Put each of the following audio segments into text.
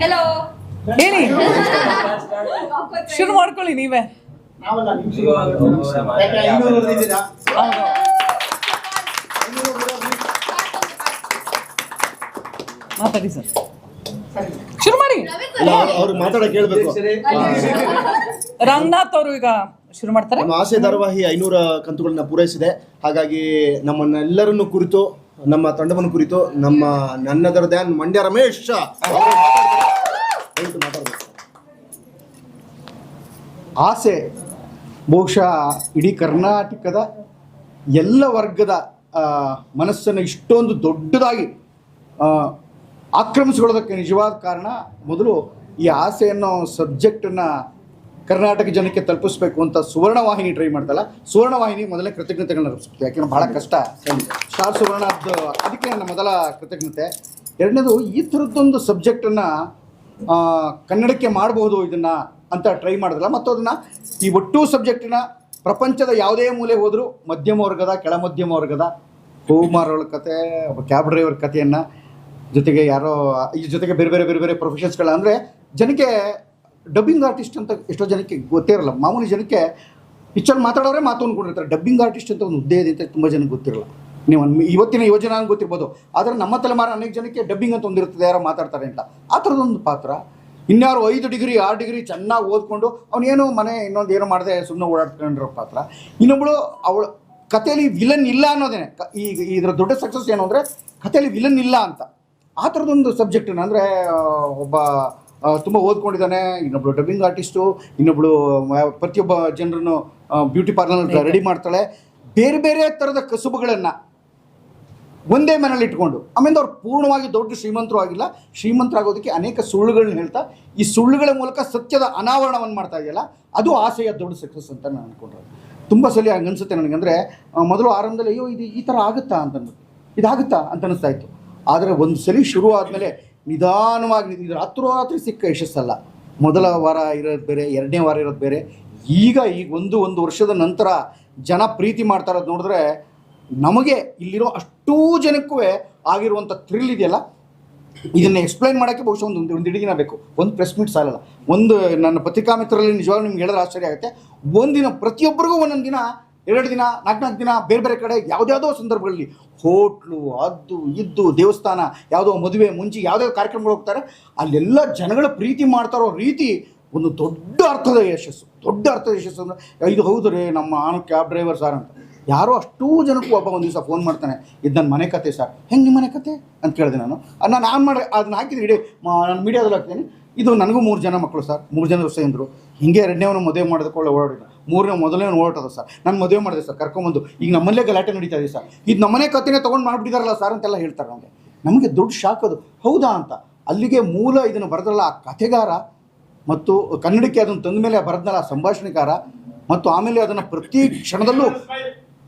Hello ಹೇಳಿ. ಶುರು ಮಾಡ್ಕೊಳ್ಳಿ ನೀವೇ. ಮಾತಾಡಿ. ಸರ್. ಶುರು ಮಾಡಿ. ಅವ್ರು- ಮಾತಾಡಕ್ ಹೇಳ್ಬೇಕು. ರಂಗನಾಥ್ ಅವರು ಈಗ ಶುರು ಮಾಡ್ತಾರೆ. ನಮ್ಮ ಆಸೆ ಧಾರಾವಾಹಿ ಐನೂರ ಕಂತುಗಳನ್ನ ಪೂರೈಸಿದೆ. ಹಾಗಾಗಿ ನಮ್ಮನ್ನೆಲ್ಲರನ್ನು ಕುರಿತು ನಮ್ಮ ತಂಡವನ್ನು ಕುರಿತು ನಮ್ಮ ನನ್ನದರ ಧ್ಯಾನ್ ಮಂಡ್ಯ ರಮೇಶ್. ಆಸೆ, ಬಹುಶಃ ಇಡೀ ಕರ್ನಾಟಕದ ಎಲ್ಲ ವರ್ಗದ ಮನಸ್ಸನ್ನು ಇಷ್ಟೊಂದು ದೊಡ್ಡದಾಗಿ ಆಕ್ರಮಿಸಿಕೊಳ್ಳೋದಕ್ಕೆ ನಿಜವಾದ ಕಾರಣ ಮೊದಲು ಈ ಆಸೆ ಅನ್ನೋ ಸಬ್ಜೆಕ್ಟನ್ನು ಕರ್ನಾಟಕ ಜನಕ್ಕೆ ತಲುಪಿಸ್ಬೇಕು ಅಂತ ಸುವರ್ಣವಾಹಿನಿ ಟ್ರೈ ಮಾಡ್ತಲ್ಲ, ಸುವರ್ಣವಾಹಿನಿ ಮೊದಲೇ ಕೃತಜ್ಞತೆಗಳನ್ನ ಅರ್ಪಿಸ್ಬೇಕು ಯಾಕೆಂದ್ರೆ ಬಹಳ ಕಷ್ಟ. ಸ್ಟಾರ್ ಸುವರ್ಣ ಅದು ಅದಕ್ಕೆ ನನ್ನ ಮೊದಲ ಕೃತಜ್ಞತೆ. ಎರಡನೇದು, ಈ ಥರದ್ದೊಂದು ಸಬ್ಜೆಕ್ಟನ್ನು ಕನ್ನಡಕ್ಕೆ ಮಾಡಬಹುದು ಇದನ್ನು ಅಂತ ಟ್ರೈ ಮಾಡಿದ್ರಲ್ಲ ಮತ್ತು ಅದನ್ನು ಈ ಒಟ್ಟು ಸಬ್ಜೆಕ್ಟಿನ ಪ್ರಪಂಚದ ಯಾವುದೇ ಮೂಲೆ ಹೋದರೂ ಮಧ್ಯಮ ವರ್ಗದ, ಕೆಳ ಮಧ್ಯಮ ವರ್ಗದ ಹೂವು ಮಾರೋಳ ಕತೆ, ಒಬ್ಬ ಕ್ಯಾಬ್ ಡ್ರೈವರ್ ಕಥೆಯನ್ನು ಜೊತೆಗೆ ಯಾರೋ, ಈ ಜೊತೆಗೆ ಬೇರೆ ಬೇರೆ ಬೇರೆ ಬೇರೆ ಪ್ರೊಫೆಷನ್ಸ್ಗಳ ಅಂದರೆ ಜನಕ್ಕೆ ಡಬ್ಬಿಂಗ್ ಆರ್ಟಿಸ್ಟ್ ಅಂತ ಎಷ್ಟೋ ಜನಕ್ಕೆ ಗೊತ್ತೇ ಇರಲ್ಲ. ಮಾಮೂಲಿ ಜನಕ್ಕೆ ಪಿಕ್ಚರ್ ಮಾತಾಡೋರೆ ಮಾತು ಅಂದ್ಕೊಂಡಿರ್ತಾರೆ ಡಬ್ಬಿಂಗ್ ಆರ್ಟಿಸ್ಟ್ ಅಂತ ಒಂದು ಹುದ್ದೆ ಇದೆ ಅಂತ ತುಂಬ ಜನಕ್ಕೆ ಗೊತ್ತಿರಲ್ಲ. ನೀವು ಇವತ್ತಿನ ಯೋಜನೆ ಅಂತ ಗೊತ್ತಿರ್ಬೋದು. ಆದರೆ ನಮ್ಮ ತಲೆಮಾರು ಅನೇಕ ಜನಕ್ಕೆ ಡಬ್ಬಿಂಗ್ ಅಂತ ಒಂದಿರ್ತದೆ ಯಾರೋ ಮಾತಾಡ್ತಾರೆ ಅಂತ. ಆ ಥರದೊಂದು ಪಾತ್ರ. ಇನ್ಯಾರು ಐದು ಡಿಗ್ರಿ ಆರು ಡಿಗ್ರಿ ಚೆನ್ನಾಗಿ ಓದ್ಕೊಂಡು ಅವನೇನು ಮನೆ ಇನ್ನೊಂದು ಏನೋ ಮಾಡಿದೆ ಸುಮ್ಮನೆ ಓಡಾಡ್ಕೊಂಡಿರೋ ಪಾತ್ರ. ಇನ್ನೊಬ್ಬಳು ಅವಳು ಕಥೆಯಲ್ಲಿ ವಿಲನ್ ಇಲ್ಲ ಅನ್ನೋದೇನೆ. ಈಗ ಇದರ ದೊಡ್ಡ ಸಕ್ಸಸ್ ಏನು ಅಂದರೆ ಕಥೆಯಲ್ಲಿ ವಿಲನ್ ಇಲ್ಲ ಅಂತ. ಆ ಥರದೊಂದು ಸಬ್ಜೆಕ್ಟ್ ಅಂದರೆ ಒಬ್ಬ ತುಂಬ ಓದ್ಕೊಂಡಿದ್ದಾನೆ. ಇನ್ನೊಬ್ಳು ಡಬ್ಬಿಂಗ್ ಆರ್ಟಿಸ್ಟು ಇನ್ನೊಬ್ಳು ಪ್ರತಿಯೊಬ್ಬ ಜನರನ್ನು ಬ್ಯೂಟಿ ಪಾರ್ಲರ್ ರೆಡಿ ಮಾಡ್ತಾಳೆ. ಬೇರೆ ಬೇರೆ ಥರದ ಕಸುಬುಗಳನ್ನು ಒಂದೇ ಮನೇಲಿ ಇಟ್ಕೊಂಡು. ಆಮೇಲೆ ಅವ್ರು ಪೂರ್ಣವಾಗಿ ದೊಡ್ಡ ಶ್ರೀಮಂತರು ಆಗಿಲ್ಲ. ಶ್ರೀಮಂತರಾಗೋದಕ್ಕೆ ಅನೇಕ ಸುಳ್ಳುಗಳನ್ನ ಹೇಳ್ತಾ, ಈ ಸುಳ್ಳುಗಳ ಮೂಲಕ ಸತ್ಯದ ಅನಾವರಣವನ್ನು ಮಾಡ್ತಾ ಇದೆಯಲ್ಲ, ಅದು ಆಸೆಯ ದೊಡ್ಡ ಸಕ್ಸಸ್ ಅಂತ ನಾನು ಅನ್ಕೊಂಡ್ರೆ. ತುಂಬ ಸಲ ಹಂಗೆ ಅನ್ಸುತ್ತೆ ನನಗಂದರೆ ಮೊದಲು ಆರಂಭದಲ್ಲಿ, ಅಯ್ಯೋ, ಇದು ಈ ಥರ ಆಗುತ್ತಾ? ಅಂತ ಇದಾಗುತ್ತಾ? ಅಂತ ಅನಿಸ್ತಾ ಇತ್ತು. ಆದರೆ ಒಂದು ಸಲ ಶುರು ಆದಮೇಲೆ ನಿಧಾನವಾಗಿ ಇದು ರಾತ್ರೋರಾತ್ರಿ ಸಿಕ್ಕ ಯಶಸ್ಸಲ್ಲ. ಮೊದಲ ವಾರ ಇರೋದು ಬೇರೆ, ಎರಡನೇ ವಾರ ಇರೋದು ಬೇರೆ. ಈಗ ಈಗ ಒಂದು ಒಂದು ವರ್ಷದ ನಂತರ ಜನ ಪ್ರೀತಿ ಮಾಡ್ತಾ ಇರೋದು ನೋಡಿದ್ರೆ, ನಮಗೆ ಇಲ್ಲಿರೋ ಅಷ್ಟೂ ಜನಕ್ಕೂ ಆಗಿರುವಂಥ ಥ್ರಿಲ್ ಇದೆಯಲ್ಲ? ಇದನ್ನು ಎಕ್ಸ್ಪ್ಲೈನ್ ಮಾಡೋಕ್ಕೆ ಬಹುಶಃ ಒಂದು ಒಂದು ಒಂದು ಇಡೀ ದಿನ ಬೇಕು. ಒಂದು ಪ್ರೆಸ್ ಮೀಟ್ ಸಾಲಲ್ಲ. ಒಂದು ನನ್ನ ಪತ್ರಿಕಾ ಮಿತ್ರರಲ್ಲಿ ನಿಜವಾಗ್ಲೂ ನಿಮ್ಗೆ ಹೇಳಿದ್ರೆ ಆಶ್ಚರ್ಯ ಆಗುತ್ತೆ. ಒಂದಿನ ಪ್ರತಿಯೊಬ್ಬರಿಗೂ ಒಂದೊಂದು ದಿನ, ಎರಡು ದಿನ ನಾಲ್ಕು ನಾಲ್ಕು ದಿನ, ಬೇರೆ ಬೇರೆ ಕಡೆ ಯಾವುದ್ಯಾವುದೋ ಸಂದರ್ಭಗಳಲ್ಲಿ ಹೋಟ್ಲು, ಅದು ಇದ್ದು ದೇವಸ್ಥಾನ, ಯಾವುದೋ ಮದುವೆ, ಮುಂಚೆ ಯಾವುದೋ ಕಾರ್ಯಕ್ರಮಗಳು ಹೋಗ್ತಾರೆ. ಅಲ್ಲೆಲ್ಲ ಜನಗಳ ಪ್ರೀತಿ ಮಾಡ್ತಾರೋ ರೀತಿ ಒಂದು ದೊಡ್ಡ ಅರ್ಥದ ಯಶಸ್ಸು, ದೊಡ್ಡ ಅರ್ಥದ ಯಶಸ್ಸು ಅಂದರೆ, ಇದು ಹೌದು ರೀ ನಮ್ಮ ನಾನು ಕ್ಯಾಬ್ ಡ್ರೈವರ್ ಸರ್ ಅಂತ. ಯಾರೋ ಅಷ್ಟೂ ಜನಕ್ಕೂ ಒಬ್ಬ ಒಂದು ದಿವಸ ಫೋನ್ ಮಾಡ್ತಾನೆ, ಇದು ನನ್ನ ಮನೆ ಕತೆ ಸರ್ ಹೆಂಗೆ ನಿಮ್ಮ ಮನೆ ಕತೆ? ಅಂತ ಕೇಳಿದೆ ನಾನು. ನಾನು ಆನ್ ಮಾಡಿ ಅದನ್ನ ಹಾಕಿದ್ರೆ ಇಡೀ ನಾನು ಮೀಡಿಯಾದಲ್ಲಿ ಹಾಕ್ತೀನಿ. ಇದು ನನಗೂ ಮೂರು ಜನ ಮಕ್ಕಳು ಸರ್ ಮೂರು ಜನ ಹೊಸೆಂದರು ಹಿಂಗೆ ಎರಡನೇವನು ಮದುವೆ ಮಾಡೋದಕ್ಕೆ ಓಡಾಡಿದ ಮೂರನೇ ಮೊದಲನೇ ಓಡಾಟದ ಸರ್ ನಾನು ಮದುವೆ ಮಾಡಿದೆ ಸರ್ ಕರ್ಕೊಂಬಂದು. ಈಗ ನಮ್ಮಲ್ಲೇ ಗಲಾಟೆ ನಡೀತಾ ಇದೆ ಸರ್ ಇದು ನಮ್ಮನೆ ಕತೆನೇ ತೊಗೊಂಡು ಮಾಡಿಬಿಟ್ಟಿದಾರಲ್ಲ ಸರ್ ಅಂತೆಲ್ಲ ಹೇಳ್ತಾರೆ ನಮಗೆ. ನಮಗೆ ದುಡ್ಡು ಶಾಕ್ ಹೌದಾ ಅಂತ. ಅಲ್ಲಿಗೆ ಮೂಲ ಇದನ್ನು ಬರೆದ್ರಲ್ಲ ಆ ಕಥೆಗಾರ. ಮತ್ತು ಕನ್ನಡಕ್ಕೆ ಅದನ್ನು ತಂದ ಮೇಲೆ ಬರೆದ್ನಲ್ಲ ಸಂಭಾಷಣೆಕಾರ ಮತ್ತು ಆಮೇಲೆ ಅದನ್ನು ಪ್ರತಿ ಕ್ಷಣದಲ್ಲೂ,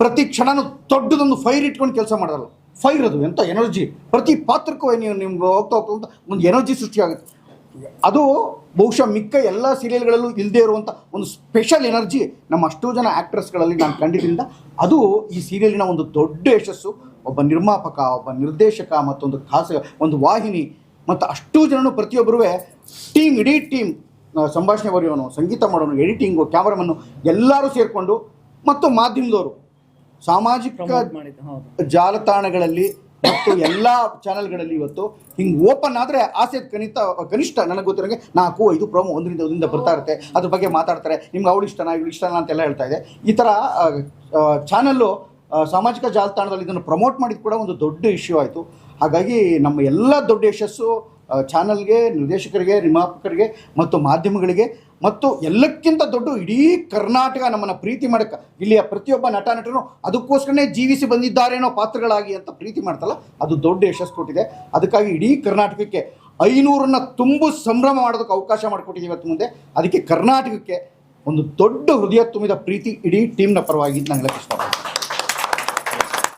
ಪ್ರತಿ ಕ್ಷಣನೂ ದೊಡ್ಡದೊಂದು ಫೈರ್ ಇಟ್ಕೊಂಡು ಕೆಲಸ ಮಾಡೋದಲ್ಲ. ಫೈರ್ ಅದು, ಎಂಥ ಎನರ್ಜಿ ಪ್ರತಿ ಪಾತ್ರಕ್ಕೂ ನೀವು ನಿಮ್ಗೆ ಹೋಗ್ತಾ ಹೋಗ್ತಾ ಅಂತ ಒಂದು ಎನರ್ಜಿ ಸೃಷ್ಟಿಯಾಗುತ್ತೆ. ಅದು ಬಹುಶಃ ಮಿಕ್ಕ ಎಲ್ಲ ಸೀರಿಯಲ್ಗಳಲ್ಲೂ ಇಲ್ಲದೇ ಇರುವಂಥ ಒಂದು ಸ್ಪೆಷಲ್ ಎನರ್ಜಿ ನಮ್ಮ ಅಷ್ಟೋ ಜನ ಆ್ಯಕ್ಟ್ರೆಸ್ಗಳಲ್ಲಿ ನಾನು ಕಂಡಿದ್ದರಿಂದ ಅದು ಈ ಸೀರಿಯಲಿನ ಒಂದು ದೊಡ್ಡ ಯಶಸ್ಸು. ಒಬ್ಬ ನಿರ್ಮಾಪಕ, ಒಬ್ಬ ನಿರ್ದೇಶಕ ಮತ್ತೊಂದು ಖಾಸ ಒಂದು ವಾಹಿನಿ ಮತ್ತು ಅಷ್ಟೂ ಜನನು ಪ್ರತಿಯೊಬ್ಬರೂ ಟೀಮ್ ಇಡೀ ಟೀಮ್ ಸಂಭಾಷಣೆ ಬರೆಯೋನು ಸಂಗೀತ ಮಾಡೋನು ಎಡಿಟಿಂಗು ಕ್ಯಾಮ್ರಾಮನ್ನು ಎಲ್ಲರೂ ಸೇರಿಕೊಂಡು ಮತ್ತು ಮಾಧ್ಯಮದವರು ಸಾಮಾಜಿಕ ಜಾಲತಾಣಗಳಲ್ಲಿ ಮತ್ತು ಎಲ್ಲ ಚಾನೆಲ್ಗಳಲ್ಲಿ ಇವತ್ತು ಹಿಂಗೆ ಓಪನ್ ಆದರೆ ಆಸೆ ಕನಿತ ಕನಿಷ್ಠ ನನಗೆ ಗೊತ್ತಿರೋಂಗೆ ನಾಲ್ಕು ಐದು ಪ್ರೋಮೋ ಒಂದರಿಂದ ಒಂದರಿಂದ ಬರ್ತಾ ಇರುತ್ತೆ. ಅದ್ರ ಬಗ್ಗೆ ಮಾತಾಡ್ತಾರೆ. ನಿಮ್ಗೆ ಅವಳು ಇಷ್ಟನಾ ಇವಳು ಇಷ್ಟನಾ ಅಂತೆಲ್ಲ ಹೇಳ್ತಾ ಇದೆ. ಈ ಥರ ಚಾನಲ್ಲು ಸಾಮಾಜಿಕ ಜಾಲತಾಣದಲ್ಲಿ ಇದನ್ನು ಪ್ರಮೋಟ್ ಮಾಡಿದ ಕೂಡ ಒಂದು ದೊಡ್ಡ ಇಶ್ಯೂ ಆಯಿತು. ಹಾಗಾಗಿ ನಮ್ಮ ಎಲ್ಲ ದೊಡ್ಡ ಯಶಸ್ಸು ಚಾನಲ್ಗೆ ನಿರ್ದೇಶಕರಿಗೆ, ನಿರ್ಮಾಪಕರಿಗೆ ಮತ್ತು ಮಾಧ್ಯಮಗಳಿಗೆ ಮತ್ತು ಎಲ್ಲಕ್ಕಿಂತ ದೊಡ್ಡ ಇಡೀ ಕರ್ನಾಟಕ ನಮ್ಮನ್ನು ಪ್ರೀತಿ ಮಾಡಕ್ಕೆ ಇಲ್ಲಿಯ ಪ್ರತಿಯೊಬ್ಬ ನಟ ನಟನು ಅದಕ್ಕೋಸ್ಕರನೇ ಜೀವಿಸಿ ಬಂದಿದ್ದಾರೇನೋ ಪಾತ್ರಗಳಾಗಿ ಅಂತ ಪ್ರೀತಿ ಮಾಡ್ತಲ್ಲ, ಅದು ದೊಡ್ಡ ಯಶಸ್ಸು ಕೊಟ್ಟಿದೆ ಅದಕ್ಕಾಗಿ ಇಡೀ ಕರ್ನಾಟಕಕ್ಕೆ ಐನೂರನ್ನ ತುಂಬು ಸಂಭ್ರಮ ಮಾಡೋದಕ್ಕೆ ಅವಕಾಶ ಮಾಡಿಕೊಟ್ಟಿದ್ದೀವಿ ಇವತ್ತು ಮುಂದೆ. ಅದಕ್ಕೆ ಕರ್ನಾಟಕಕ್ಕೆ ಒಂದು ದೊಡ್ಡ ಹೃದಯ ತುಂಬಿದ ಪ್ರೀತಿ ಇಡೀ ಟೀಮ್ನ ಪರವಾಗಿ. ನಂಗೆ ಇಷ್ಟಪಡ್ತೀನಿ